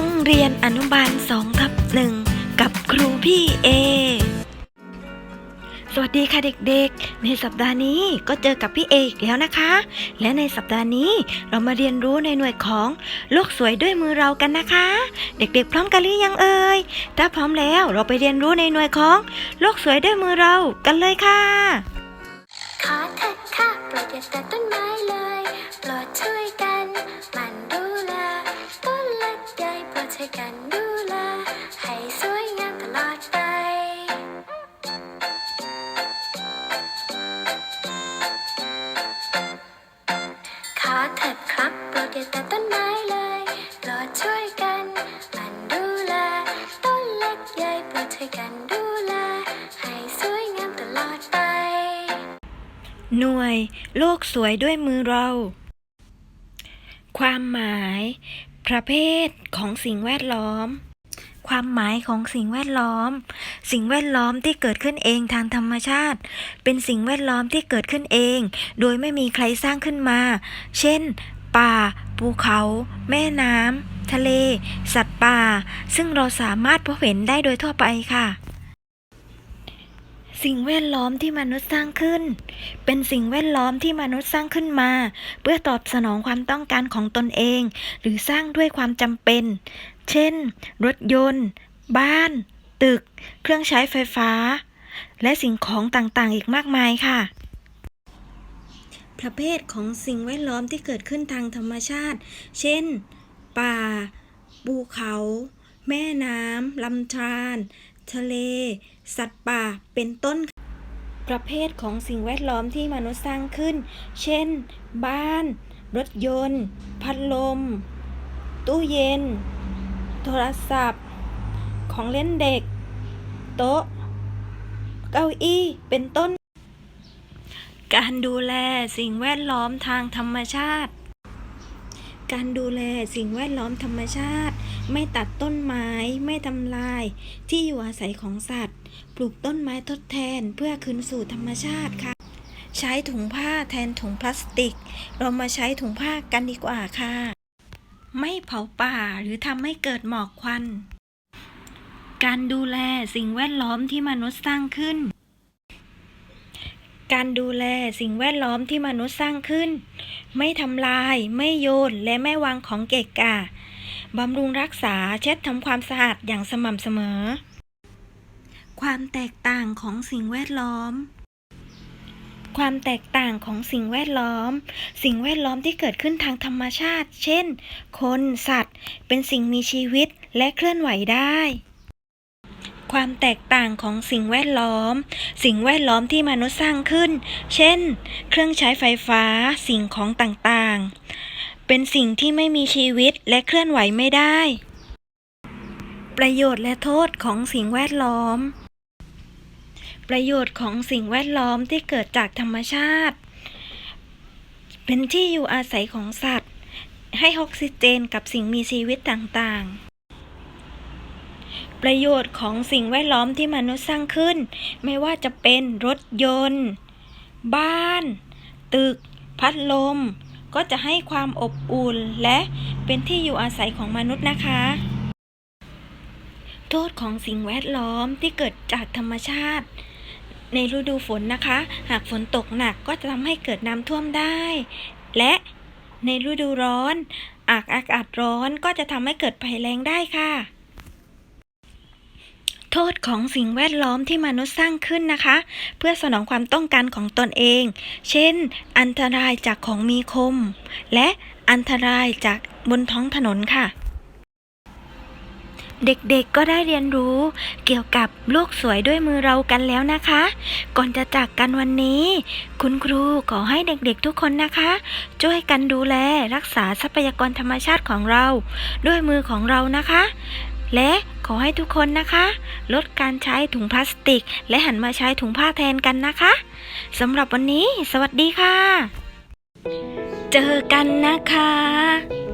องเรียนอนุบาล2ทับหนึ่งกับครูพี่เอ สวัสดีค่ะเด็กๆ ในสัปดาห์นี้ก็เจอกับพี่เออีกแล้วนะคะ และในสัปดาห์นี้เรามาเรียนรู้ในหน่วยของโลกสวยด้วยมือเรากันนะคะ เด็กๆ พร้อมกันหรือยังเอ่ย ถ้าพร้อมแล้วเราไปเรียนรู้ในหน่วยของโลกสวยด้วยมือเรากันเลยค่ะ ขอเถิดค่ะโปรดอย่าตัดต้นไม้ หน่วย โลกสวยด้วยมือเรา ความหมาย ประเภทของสิ่งแวดล้อม ความหมายของสิ่งแวดล้อม สิ่งแวดล้อมที่เกิดขึ้นเองทางธรรมชาติ เป็นสิ่งแวดล้อมที่เกิดขึ้นเอง โดยไม่มีใครสร้างขึ้นมา เช่น ป่า ภูเขา แม่น้ำทะเล สัตว์ป่า ซึ่งเราสามารถพบเห็นได้โดยทั่วไปค่ะ สิ่งแวดล้อมที่มนุษย์สร้างขึ้น เป็นสิ่งแวดล้อมที่มนุษย์สร้างขึ้นมา เพื่อตอบสนองความต้องการของตนเอง หรือสร้างด้วยความจำเป็น เช่น รถยนต์ บ้าน ตึก เครื่องใช้ไฟฟ้า และสิ่งของต่างๆ อีกมากมายค่ะ ประเภทของสิ่งแวดล้อมที่เกิดขึ้นทางธรรมชาติ เช่น ป่า ภูเขา แม่น้ำลำธาร ทะเล สัตว์ป่า เป็นต้น ประเภทของสิ่งแวดล้อมที่มนุษย์สร้างขึ้น เช่น บ้าน รถยนต์ พัดลม ตู้เย็น โทรศัพท์ ของเล่นเด็ก โต๊ะ เก้าอี้ เป็นต้น การดูแลสิ่งแวดล้อมทางธรรมชาติ การดูแลสิ่งแวดล้อมธรรมชาติ ไม่ตัดต้นไม้ ไม่ทำลาย ที่อยู่อาศัยของสัตว์ ปลูกต้นไม้ทดแทนเพื่อคืนสู่ธรรมชาติค่ะ ใช้ถุงผ้าแทนถุงพลาสติก เรามาใช้ถุงผ้ากันดีกว่าค่ะ ไม่เผาป่าหรือทำให้เกิดหมอกควัน การดูแลสิ่งแวดล้อมที่มนุษย์สร้างขึ้น การดูแลสิ่งแวดล้อมที่มนุษย์สร้างขึ้น ไม่ทำลาย ไม่โยน และไม่วางของเกะกะบำรุงรักษาเช็ดทำความสะอาดอย่างสม่ำเสมอ ความแตกต่างของสิ่งแวดล้อม ความแตกต่างของสิ่งแวดล้อม สิ่งแวดล้อมที่เกิดขึ้นทางธรรมชาติ เช่น คน สัตว์ เป็นสิ่งมีชีวิตและเคลื่อนไหวได้ ความแตกต่างของสิ่งแวดล้อม สิ่งแวดล้อมที่มนุษย์สร้างขึ้น เช่น เครื่องใช้ไฟฟ้า สิ่งของต่างๆ เป็นสิ่งที่ไม่มีชีวิตและเคลื่อนไหวไม่ได้ ประโยชน์และโทษของสิ่งแวดล้อม ประโยชน์ของสิ่งแวดล้อมที่เกิดจากธรรมชาติ เป็นที่อยู่อาศัยของสัตว์ ให้ออกซิเจนกับสิ่งมีชีวิตต่างๆ ประโยชน์ของสิ่งแวดล้อมที่มนุษย์สร้างขึ้น ไม่ว่าจะเป็นรถยนต์ บ้าน ตึก พัดลม ก็จะให้ความอบอุ่นและเป็นที่อยู่อาศัยของมนุษย์นะคะ โทษของสิ่งแวดล้อมที่เกิดจากธรรมชาติ ในฤดูฝนนะคะ หากฝนตกหนักก็จะทำให้เกิดน้ำท่วมได้ และในฤดูร้อน อากอากาศร้อนก็จะทำให้เกิดภัยแล้งได้ค่ะ โทษของสิ่งแวดล้อมที่มนุษย์สร้างขึ้นนะคะ เพื่อสนองความต้องการของตนเอง เช่น อันตรายจากของมีคม และอันตรายจากบนท้องถนนค่ะ เด็กๆก็ได้เรียนรู้เกี่ยวกับโลกสวยด้วยมือเรากันแล้วนะคะ ก่อนจะจากกันวันนี้ คุณครูขอให้เด็กๆทุกคนนะคะ ช่วยกันดูแลรักษาทรัพยากรธรรมชาติของเรา ด้วยมือของเรานะคะ และขอให้ทุกคนนะคะ ลดการใช้ถุงพลาสติก และหันมาใช้ถุงผ้าแทนกันนะคะสำหรับวันนี้ สวัสดีค่ะ เจอกันนะคะ